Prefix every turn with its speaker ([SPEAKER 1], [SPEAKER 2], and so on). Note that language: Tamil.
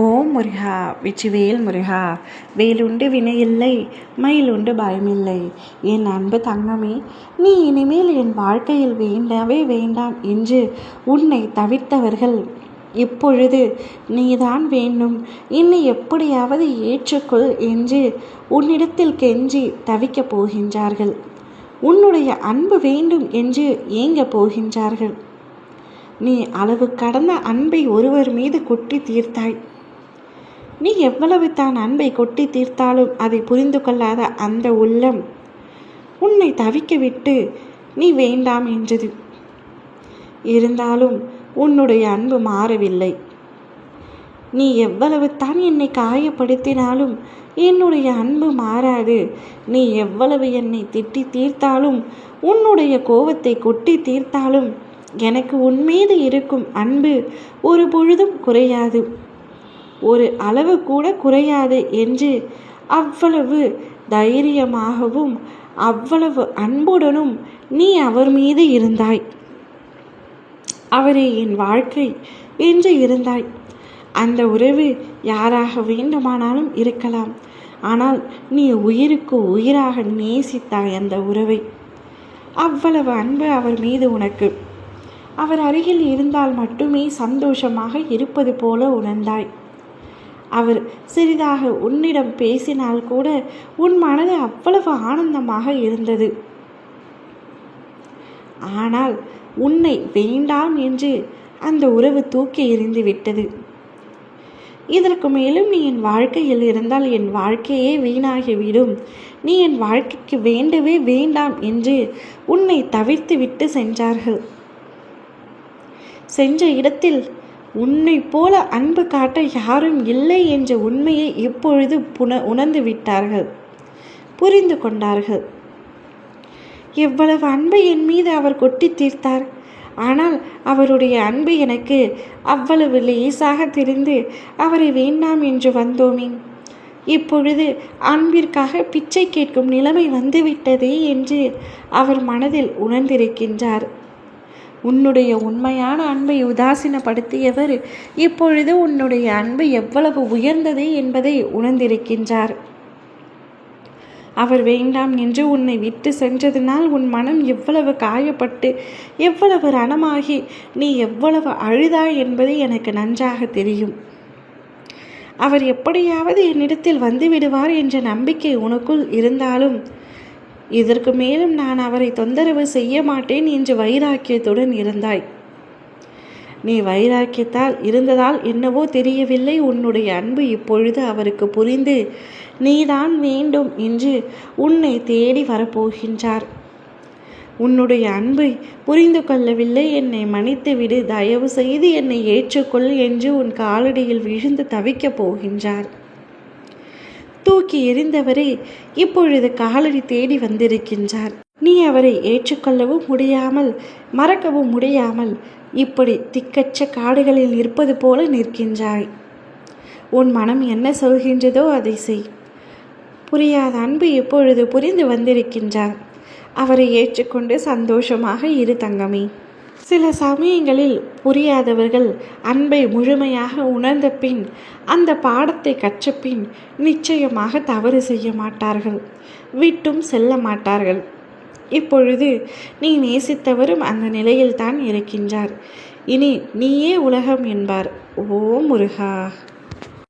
[SPEAKER 1] ஓம் முருகா வேல் முருகா வேலுண்டு வினையில்லை மயிலுண்டு பயமில்லை என் அன்பு தங்கமே நீ இனிமேல் என் வாழ்க்கையில் வேண்டவே வேண்டாம் என்று உன்னை தவிர்த்தவர்கள் இப்பொழுது நீதான் வேண்டும் என்னை எப்படியாவது ஏற்றுக்கொள் என்று உன்னிடத்தில் கெஞ்சி தவிக்கப் போகின்றார்கள் உன்னுடைய அன்பு வேண்டும் என்று ஏங்க போகின்றார்கள் நீ அளவு கடந்த அன்பை ஒருவர் மீது குட்டி தீர்த்தாய் நீ எவ்வளவு தான் அன்பை கொட்டி தீர்த்தாலும் அதை புரிந்து கொள்ளாத அந்த உள்ளம் உன்னை தவிக்க விட்டு நீ வேண்டாம் என்றது இருந்தாலும் உன்னுடைய அன்பு மாறவில்லை நீ எவ்வளவு தான் என்னை காயப்படுத்தினாலும் என்னுடைய அன்பு மாறாது நீ எவ்வளவு என்னை திட்டி தீர்த்தாலும் உன்னுடைய கோபத்தை கொட்டி தீர்த்தாலும் எனக்கு உன்மீது இருக்கும் அன்பு ஒரு பொழுதும் குறையாது ஒரு அளவு கூட குறையாது என்று அவ்வளவு தைரியமாகவும் அவ்வளவு அன்புடனும் நீ அவர் மீது இருந்தாய் அவரே என் வாழ்க்கை என்று இருந்தாய் அந்த உறவு யாராக வேண்டுமானாலும் இருக்கலாம் ஆனால் நீ உயிருக்கு உயிராக நேசித்தாய் அந்த உறவை அவ்வளவு அன்பு அவர் மீது உனக்கு அவர் அருகில் இருந்தால் மட்டுமே சந்தோஷமாக இருப்பது போல உணர்ந்தாய் அவர் சிறிதாக உன்னிடம் பேசினால் கூட உன் மனது அவ்வளவு ஆனந்தமாக இருந்தது ஆனால் உன்னை வேண்டாம் என்று அந்த உறவு தூக்கி எறிந்து விட்டது இதற்கு மேலும் நீ என் வாழ்க்கையில் இருந்தால் என் வாழ்க்கையே வீணாகிவிடும் நீ என் வாழ்க்கைக்கு வேண்டவே வேண்டாம் என்று உன்னை தவிர்த்து விட்டு சென்றார்கள் சென்ற இடத்தில் உன்னை போல அன்பு காட்ட யாரும் இல்லை என்ற உண்மையை இப்பொழுது புன உணர்ந்து விட்டார்கள் புரிந்து கொண்டார்கள் எவ்வளவு அன்பை என் மீது அவர் கொட்டி தீர்த்தார் ஆனால் அவருடைய அன்பு எனக்கு அவ்வளவு லேசாக தெரிந்து அவரை வேண்டாம் என்று வந்தோமே இப்பொழுது அன்பிற்காக பிச்சை கேட்கும் நிலைமை வந்துவிட்டதே என்று அவர் மனதில் உணர்ந்திருக்கின்றார் உன்னுடைய உண்மையான அன்பை உதாசீனப்படுத்தியவர் இப்பொழுது உன்னுடைய அன்பு எவ்வளவு உயர்ந்தது என்பதை உணர்ந்திருக்கின்றார் அவர் வேண்டாம் என்று உன்னை விட்டு சென்றதினால் உன் மனம் எவ்வளவு காயப்பட்டு எவ்வளவு ரணமாகி நீ எவ்வளவு அழுதாய் என்பது எனக்கு நன்றாக தெரியும் அவர் எப்படியாவது என்னிடத்தில் வந்து விடுவார் என்ற நம்பிக்கை உனக்குள் இருந்தாலும் இதற்கு மேலும் நான் அவரை தொந்தரவு செய்ய மாட்டேன் என்று வைராக்கியத்துடன் இருந்தாய் நீ வைராக்கியத்தால் இருந்ததால் என்னவோ தெரியவில்லை உன்னுடைய அன்பு இப்பொழுது அவருக்கு புரிந்து நீதான் வேண்டும் என்று உன்னை தேடி வரப்போகின்றார் உன்னுடைய அன்பு புரிந்து கொள்ளவில்லை என்னை மன்னித்துவிடு தயவு செய்து என்னை ஏற்றுக்கொள் என்று உன் காலடியில் விழுந்து தவிக்கப் போகின்றார் தூக்கி எறிந்தவரே இப்பொழுது காலடி தேடி வந்திருக்கின்றார் நீ அவரை ஏற்றுக்கொள்ளவும் முடியாமல் மறக்கவும் முடியாமல் இப்படி திக்கச்ச காடுகளில் நிற்பது போல நிற்கின்றாய் உன் மனம் என்ன சொல்கின்றதோ அதை செய் புரியாத அன்பு இப்பொழுது புரிந்து வந்திருக்கின்றார் அவரை ஏற்றுக்கொண்டு சந்தோஷமாக இரு தங்கமே சில சமயங்களில் புரியாதவர்கள் அன்பை முழுமையாக உணர்ந்த பின் அந்த பாடத்தை கற்ற பின் நிச்சயமாக தவறு செய்ய மாட்டார்கள் விட்டும் செல்ல மாட்டார்கள் இப்பொழுது நீ நேசித்தவரும் அந்த நிலையில்தான் இருக்கின்றார் இனி நீயே உலகம் என்பார் ஓ முருகா